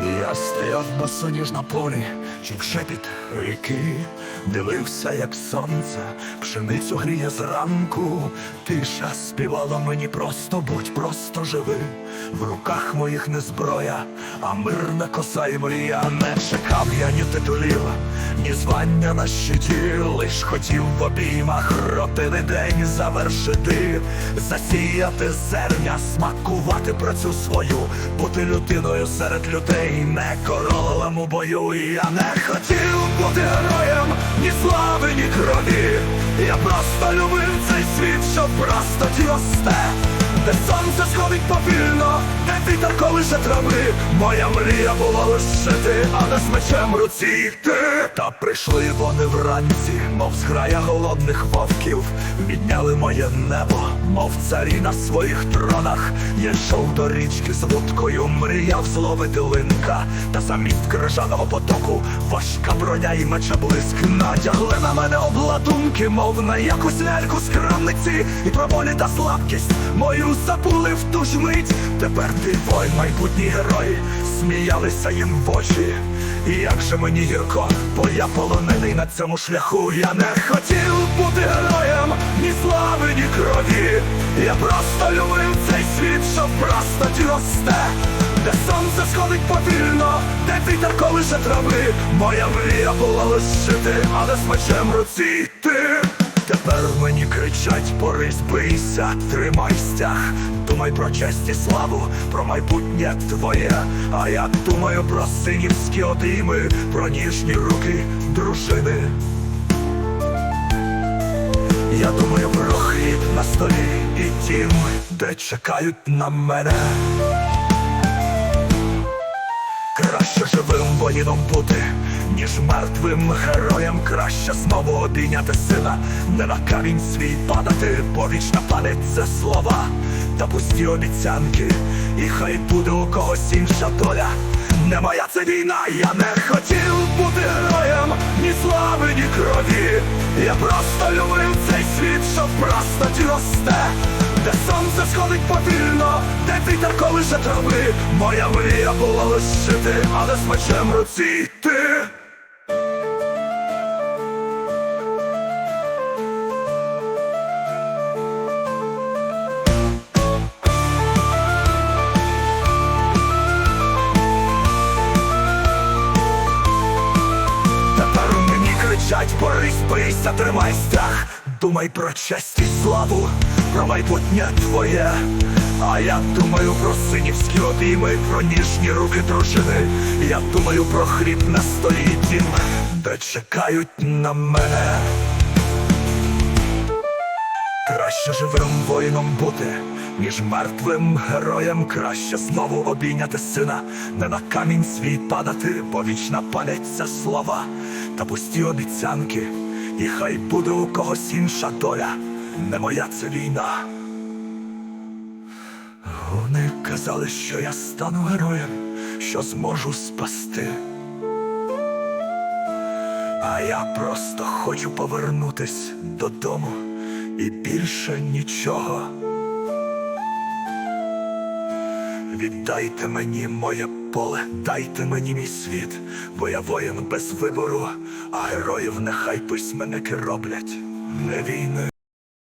Я стояв босоніж на полі, чув шепіт ріки, дивився, як сонце, пшеницю гріє зранку. Тиша співала мені просто будь, просто живи. В руках моїх не зброя, а мирна коса і мрія. Не чекав я ні титулів, ні звання на щиті, лиш хотів в обіймах ротини день завершити, засіяти зерня, смакувати працю свою, бути людиною серед людей, не королем у бою. Я не хотів бути героєм, ні слави, ні крові. Я просто любив цей світ, що просто росте. Де сонце сходить повільно, де вітер колише трави Моя мрія була лиш жити, а не з мечем руці йти. Та прийшли вони вранці, мов зграя голодних вовків. Відняли моє небо, мов царі на своїх тронах. Я йшов до річки з вудкою, мріяв зловити линка. Та замість крижаного потоку важка броня і мечеблиск Надягли на мене обладунки, мов на якусь ляльку з крамниці. І про болі та слабкість мою забули в ту ж мить. Тепер твій воїн, майбутній герой, сміялися їм в очі. І як же мені гірко, бо я полонений на цьому шляху. Я не хотів бути героєм, ні слави, ні крові. Я просто любив цей світ, що просто росте. Де сонце сходить повільно, де вітер колише трави. Моя мрія була лиш жити, але з мечем руці йти Тепер мені кричать, порись, бийся, тримай стяг. Думай про честь і славу, про майбутнє твоє. А я думаю про синівські обійми, про ніжні руки дружини. Я думаю про хліб на столі і тім, де чекають на мене. Краще живим воїном бути, ніж мертвим героєм краще знову обійняти сина, не на камінь свій падати, бо вічна пам'ять це слова та пусті обіцянки, і хай буде у когось інша доля. Не моя це війна, я не хотів бути героєм, ні слави, ні крові. Я просто любив цей світ, що просто росте. Де сонце сходить повільно, де вітер колише трави Моя мрія була лиш жити, але з мечем руці йти кричать, борись, бийся, тримай страх. Думай про честь і славу, про майбутнє твоє. А я думаю про синівські обійми, про ніжні руки дружини. Я думаю про хліб на столі дім, де чекають на мене Краще живим воїном бути, ніж мертвим героєм краще знову обійняти сина, не на камінь свій падати, бо вічна пам'ять це слова та пусті обіцянки, і хай буде у когось інша доля, не моя це війна. Вони казали, що я стану героєм, що зможу спасти. А я просто хочу повернутись додому і більше нічого. Віддайте мені моє поле, дайте мені мій світ, бо я воїн без вибору, а героїв нехай письменники роблять не війни.